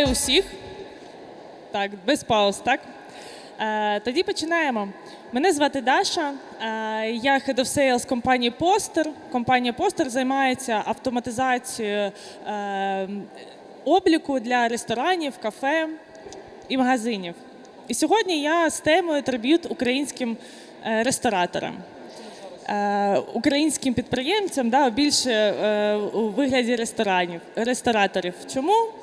Вітаю усіх. Так, без пауз, так? Е, тоді починаємо. Мене звати Даша. Е, я Head of Sales компанії Poster. Компанія Poster займається автоматизацією е, обліку для ресторанів, кафе і магазинів. І сьогодні я з темою триб'ют українським е, рестораторам. Е, Українським підприємцям да, більше е, у вигляді ресторанів, рестораторів. Чому?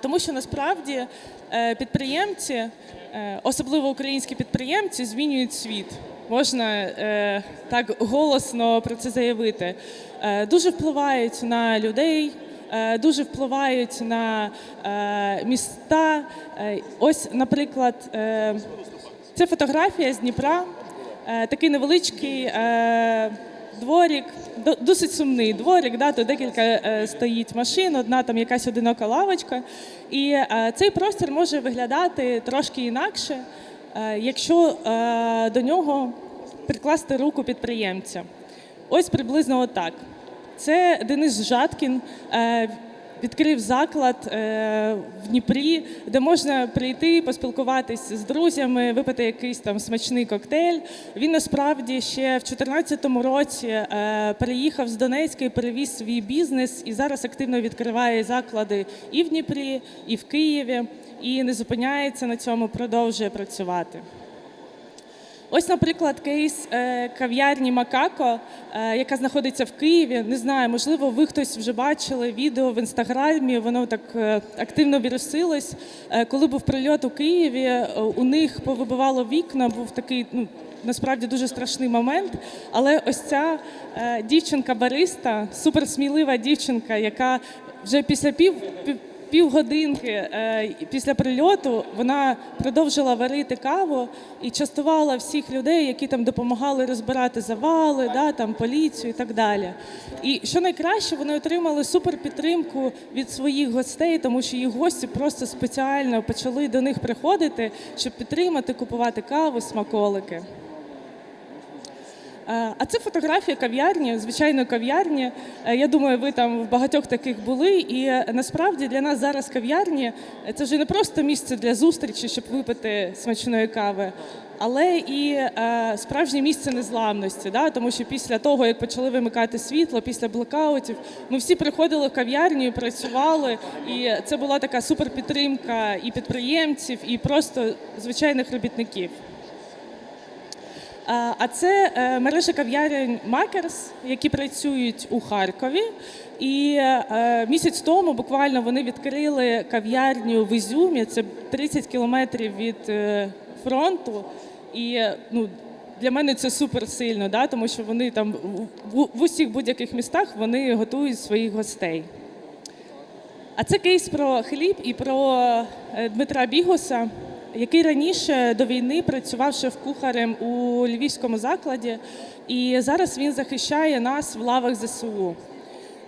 Тому що насправді е, підприємці, е, особливо українські підприємці, змінюють світ. Можна е, так голосно про це заявити. Дуже впливають на людей, дуже впливають на міста. Ось, наприклад, це фотографія з Дніпра. Такий невеличкий дворік, досить сумний дворік, да, тут декілька е, стоїть машин, одна там якась одинока лавочка. І е, цей простір може виглядати трошки інакше, е, якщо до нього прикласти руку підприємця. Ось приблизно отак. Це Денис Жаткін. Відкрив заклад е, в Дніпрі, де можна прийти, поспілкуватись з друзями, випити якийсь там смачний коктейль. Він насправді ще в 2014 році е, переїхав з Донецька і перевіз свій бізнес і зараз активно відкриває заклади і в Дніпрі, і в Києві, і не зупиняється на цьому, продовжує працювати. Ось, наприклад, кейс е, кав'ярні Макако, е, яка знаходиться в Києві. Не знаю, можливо, ви хтось вже бачили відео в інстаграмі. Воно так е, активно вірусилось. Коли був прильот у Києві, у них повибивало вікна. Був такий ну. Насправді дуже страшний момент, але ось ця дівчинка-бариста, суперсмілива дівчинка, яка вже після пів, пів півгодинки е, після прильоту вона продовжила варити каву і частувала всіх людей, які там допомагали розбирати завали, да, там, поліцію і так далі. І що найкраще, вони отримали суперпідтримку від своїх гостей, тому що їх гості просто спеціально почали до них приходити, щоб підтримати, купувати каву, смаколики. Е, А це фотографія кав'ярні, звичайної кав'ярні. Е, Я думаю, ви там в багатьох таких були. І е, насправді для нас зараз кав'ярні це вже не просто місце для зустрічі, щоб випити смачної кави, але і справжнє місце незламності. Да? Тому що після того, як почали вимикати світло, після блекаутів, ми всі приходили в кав'ярню працювали. І це була така суперпідтримка і підприємців, і просто звичайних робітників. А це е, мережа кав'ярень Макерс, які працюють у Харкові. І е, місяць тому буквально вони відкрили кав'ярню в Ізюмі. Це 30 кілометрів від е, фронту. І ну, для мене це супер сильно, да, тому що вони там в, усіх будь-яких містах вони готують своїх гостей. А це кейс про хліб і про Дмитра Бігуса, який раніше до війни працював шеф-кухарем у львівському закладі, і зараз він захищає нас в лавах ЗСУ.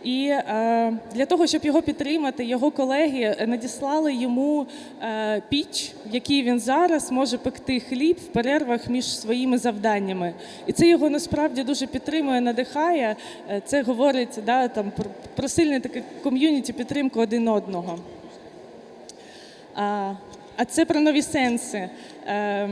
І е, для того, щоб його підтримати, його колеги надіслали йому е, піч, в якій він зараз може пекти хліб в перервах між своїми завданнями. І це його насправді дуже підтримує, надихає. Е, Це говорить да, там, про, про сильне таке ком'юніті підтримку один одного. А, це про нові сенси. Е,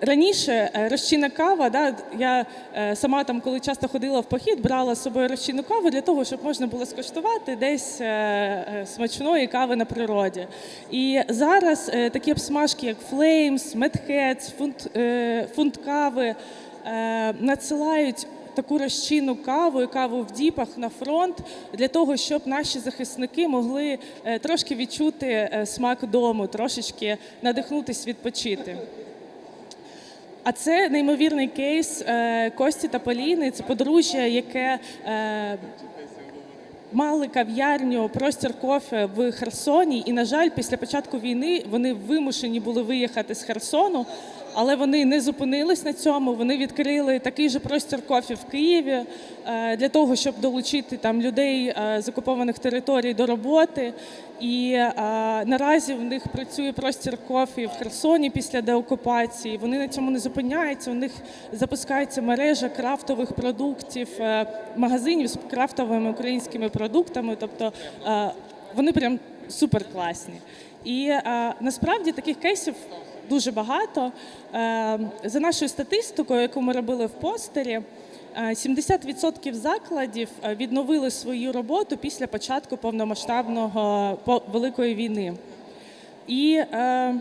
Раніше е, розчинна кава, да, я е, сама там, коли часто ходила в похід, брала з собою розчинну каву для того, щоб можна було скуштувати десь е, смачної кави на природі. І зараз такі обсмажки, як Flames, Mad фунт, фунт кави надсилають таку розчинну каву і каву в діпах на фронт для того, щоб наші захисники могли е, трошки відчути е, смак дому, трошечки надихнутись, відпочити. А це неймовірний кейс е, Кості та Поліни. Це подружжя, яке мали кав'ярню простір кофе в Херсоні. І, на жаль, після початку війни вони вимушені були виїхати з Херсону, але вони не зупинились на цьому. Вони відкрили такий же простір кофе в Києві е, для того, щоб долучити там людей е, з окупованих територій до роботи. І е, наразі в них працює простір кофі в Херсоні після деокупації. Вони на цьому не зупиняються. У них запускається мережа крафтових продуктів, магазинів з крафтовими українськими продуктами. Тобто вони прям супер класні. І насправді таких кейсів дуже багато. Е, за нашою статистикою, яку ми робили в постері, е, 70% закладів е, відновили свою роботу після початку повномасштабного по- великої війни. І е,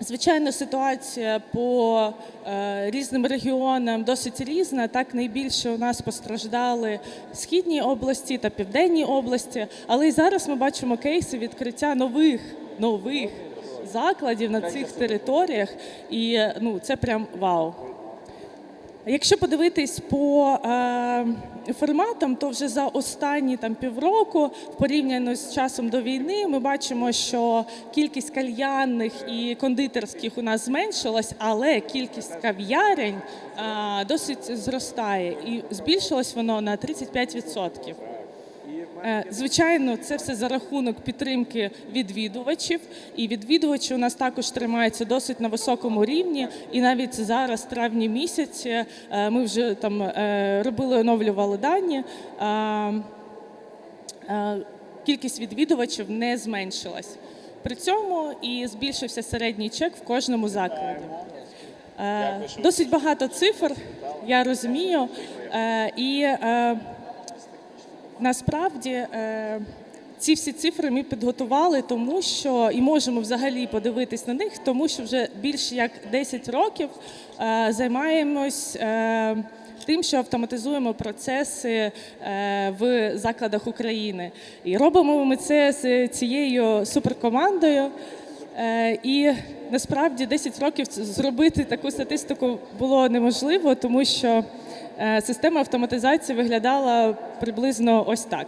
Звичайно, ситуація по е, різним регіонам досить різна. Так найбільше у нас постраждали східні області та південні області. Але і зараз ми бачимо кейси відкриття нових нових закладів на цих територіях, і ну це прям вау. Якщо подивитись по е, форматам, то вже за останні там півроку, порівняно з часом до війни, ми бачимо, що кількість кальянних і кондитерських у нас зменшилась, але кількість кав'ярень е, досить зростає, і збільшилось воно на 35%. Е, Звичайно, це все за рахунок підтримки відвідувачів, і відвідувачі у нас також тримаються досить на високому рівні. І навіть зараз, травні місяці, е, ми вже там е, робили, оновлювали дані. Кількість відвідувачів не зменшилась. При цьому і збільшився середній чек в кожному закладі. Досить багато цифр, я розумію. І Насправді е, ці всі цифри ми підготували, тому що і можемо взагалі подивитись на них, тому що вже більше як 10 років е, займаємось е, тим, що автоматизуємо процеси в закладах України. І робимо ми це з цією суперкомандою. І насправді 10 років зробити таку статистику було неможливо, тому що система автоматизації виглядала приблизно ось так.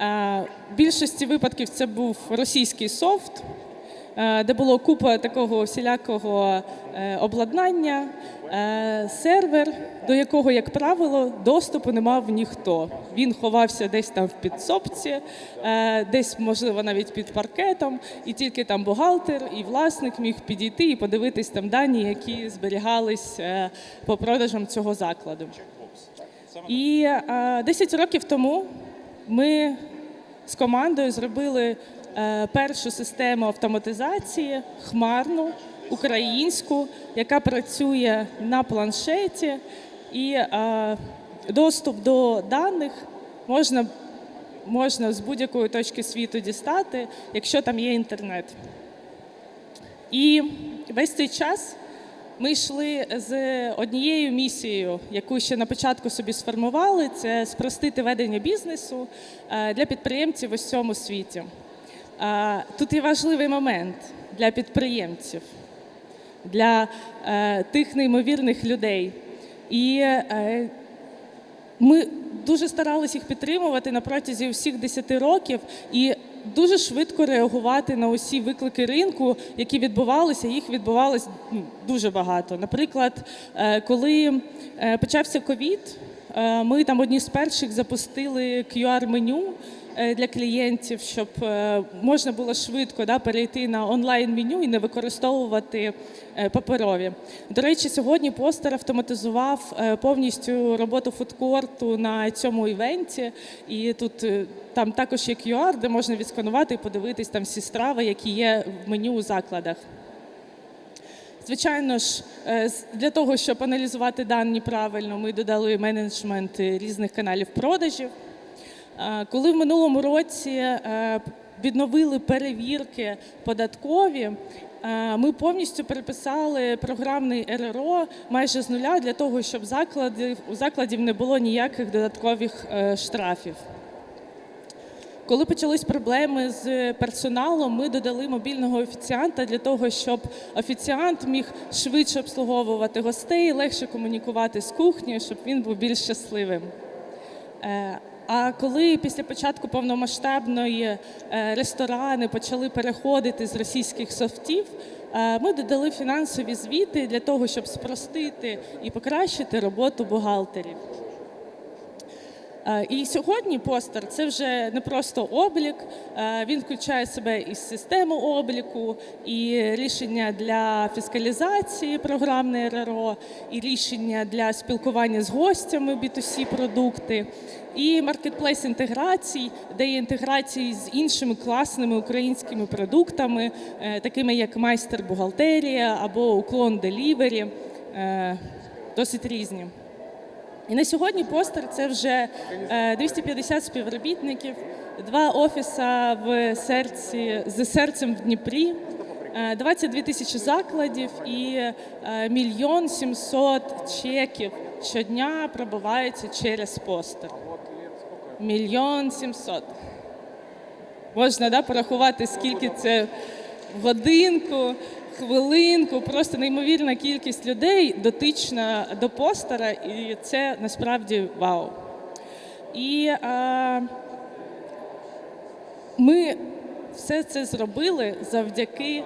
Е, В більшості випадків це був російський софт, е, де було купа такого всілякого е, обладнання, е, сервер, до якого, як правило, доступу не мав ніхто. Він ховався десь там в підсобці, е, десь, можливо, навіть під паркетом, і тільки там бухгалтер і власник міг підійти і подивитись там дані, які зберігались е, по продажам цього закладу. І е, 10 років тому ми з командою зробили е, першу систему автоматизації хмарну, українську, яка працює на планшеті, і е, доступ до даних можна, можна з будь-якої точки світу дістати, якщо там є інтернет. І весь цей час ми йшли з однією місією, яку ще на початку собі сформували: це спростити ведення бізнесу е, для підприємців у всьому світі. Тут є важливий момент для підприємців, для е, тих неймовірних людей. І е, ми дуже старалися їх підтримувати на протязі всіх 10 років і дуже швидко реагувати на усі виклики ринку, які відбувалися. Їх відбувалось ну, дуже багато. Наприклад, е, коли почався ковід, ми там одні з перших запустили QR-меню е, для клієнтів, щоб е, можна було швидко да, перейти на онлайн-меню і не використовувати е, паперові. До речі, сьогодні постер автоматизував е, повністю роботу фудкорту на цьому івенті. І тут е, там також є QR, де можна відсканувати і подивитись там всі страви, які є в меню у закладах. Звичайно ж, е, для того, щоб аналізувати дані правильно, ми додали менеджмент е, різних каналів продажів. Е, Коли в минулому році е, відновили перевірки податкові, е, ми повністю переписали програмний РРО майже з нуля для того, щоб закладів, у закладів не було ніяких додаткових штрафів. Коли почались проблеми з персоналом, ми додали мобільного офіціанта для того, щоб офіціант міг швидше обслуговувати гостей, легше комунікувати з кухнею, щоб він був більш щасливим. А коли після початку повномасштабної е, ресторани почали переходити з російських софтів, е, ми додали фінансові звіти для того, щоб спростити і покращити роботу бухгалтерів. Е, І сьогодні постер це вже не просто облік, е, він включає в себе і систему обліку, і рішення для фіскалізації програмне РРО, і рішення для спілкування з гостями B2C продукти, і маркетплейс інтеграцій, де є інтеграції з іншими класними українськими продуктами, е, такими як майстер бухгалтерія або уклон делівері, досить різні. І на сьогодні постер це вже е, 250 співробітників, два офіса в серці з серцем в Дніпрі, е, 22 тисячі закладів і е, мільйон сімсот чеків щодня пробиваються через постер. Мільйон сімсот. Можна да, порахувати, скільки це в годинку, хвилинку, просто неймовірна кількість людей дотична до постера, і це насправді вау. І а, ми все це зробили завдяки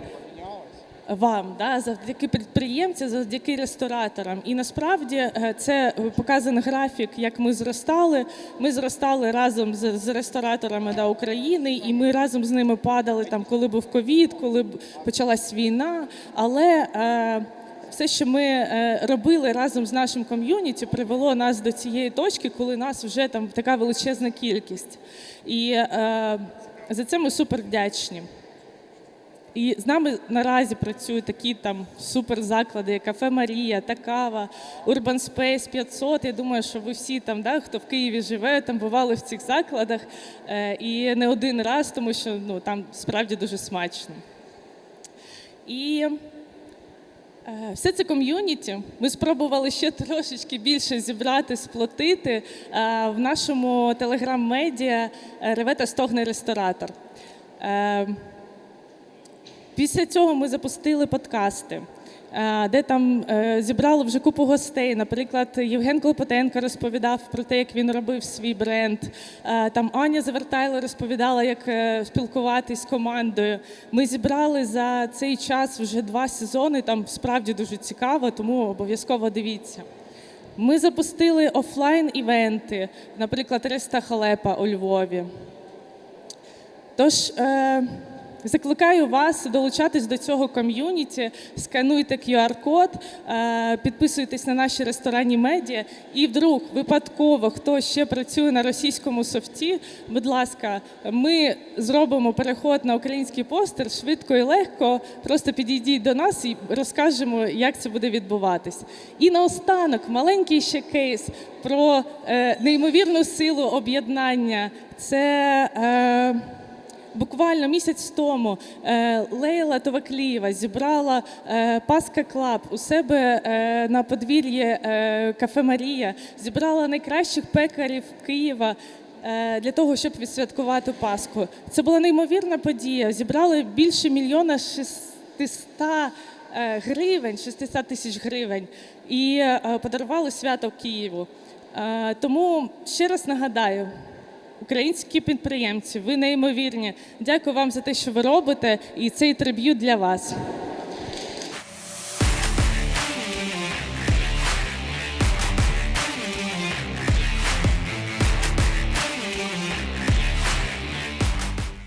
вам, да, завдяки підприємцям, завдяки рестораторам. І насправді е, це показаний графік, як ми зростали. Ми зростали разом з, з рестораторами да, України, і ми разом з ними падали там, коли був ковід, коли почалась війна. Але е, все, що ми е, робили разом з нашим ком'юніті, привело нас до цієї точки, коли нас вже там така величезна кількість. І е, за це ми супер вдячні. І з нами наразі працюють такі там суперзаклади, як кафе Марія, Такава, Urban Space 500. Я думаю, що ви всі там, да, хто в Києві живе, там бували в цих закладах е, і не один раз, тому що ну, там справді дуже смачно. І Е, Все це ком'юніті. Ми спробували ще трошечки більше зібрати, сплотити е, в нашому телеграм-медіа Ревета Стогне ресторатор. Після цього ми запустили подкасти, е, де там е, зібрали вже купу гостей. Наприклад, Євген Клопотенко розповідав про те, як він робив свій бренд. Е, Там Аня Завертайло розповідала, як спілкуватись з командою. Ми зібрали за цей час вже два сезони. Там справді дуже цікаво, тому обов'язково дивіться. Ми запустили офлайн-івенти, наприклад, Реста Халепа у Львові. Тож закликаю вас долучатись до цього ком'юніті, скануйте QR-код, е, підписуйтесь на наші ресторанні медіа. І вдруг випадково хто ще працює на російському софті, будь ласка, ми зробимо переход на український постер швидко і легко. Просто підійдіть до нас і розкажемо, як це буде відбуватись. І наостанок маленький ще кейс про е, неймовірну силу об'єднання. Це е, Буквально місяць тому е, Лейла Товаклієва зібрала е, Паска Клаб у себе е, на подвір'ї Кафе Марія, зібрала найкращих пекарів Києва. Для того щоб відсвяткувати Пасху, це була неймовірна подія. Зібрали більше мільйона 600 е, гривень, 600 тисяч гривень, і подарували свято Києву. Тому ще раз нагадаю, Українські підприємці, ви неймовірні. Дякую вам за те, що ви робите, і цей триб'ют для вас.